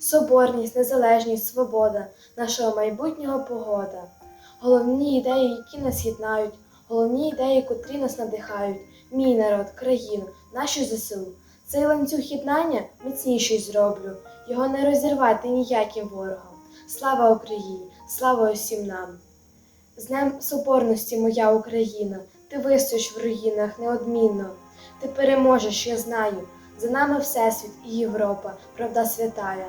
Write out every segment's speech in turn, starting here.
Соборність, незалежність, свобода, нашого майбутнього погода. Головні ідеї, які нас єднають, головні ідеї, котрі нас надихають. Мій народ, країну, наші ЗСУ. Цей ланцюг єднання міцніший зроблю, його не розірвати ніяким ворогом. Слава Україні, слава усім нам! З Днем Соборності, моя Україна, ти вистоїш в руїнах неодмінно. Ти переможеш, я знаю. За нами Всесвіт і Європа, правда святая.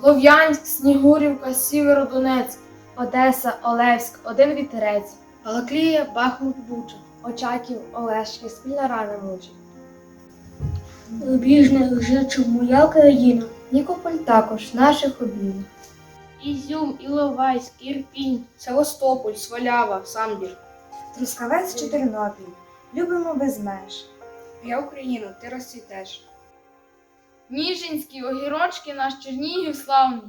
Слов'янськ, Снігурівка, Сєвєродонецьк, Одеса, Олевськ, один вітерець. Балаклія, Бахмут, Буча. Очаків, Олешки, спільна рана мучить. Рубіжних жичу моя країна. Нікополь також наших обійм. Ізюм, Іловайськ, Ірпінь, Севастополь, Свалява, Самбір. Трускавець чи Тернопіль. Любимо без меж. Я Україна, ти розцвітеш. Ніжинський, Огірочки, наш Чернігів славний.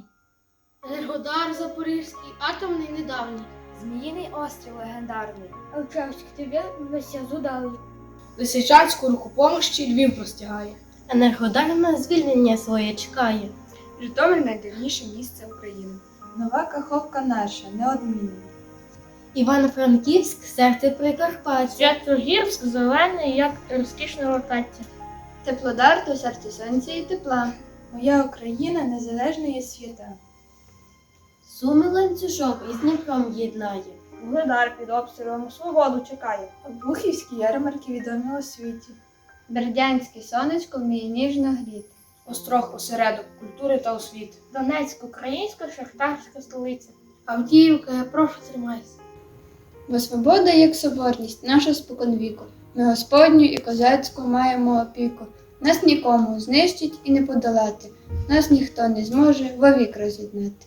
Енергодар Запорізький, атомний недавній. Зміїний острів легендарний. Алчевськ тебе веся зудали. Лисичанську руку помощі Львів простягає. Енергодар на звільнення своє чекає. Житомир найдавніше місце України. Нова Каховка наша, неодмінна. Івано-Франківськ, серце Прикарпаття. Святогірськ зелений, як розкішна локація. Теплодар то серце сонця і тепла. Моя Україна незалежної світа. Суми ланцюжок із Дніпром єднає. Вугледар під обстрілом свободу чекає. Бухівські ярмарки відомі у світі. Бердянське сонечко вміє ніжно гріти. Острог осередок культури та освіти. Донецьк, українська шахтарська столиця. Авдіївка, я прошу тримайся. Бо свобода, як соборність, наша споконвіку. Ми Господню і козацьку маємо опіку. Нас нікому знищить і не подолати. Нас ніхто не зможе вовік роз'єднати.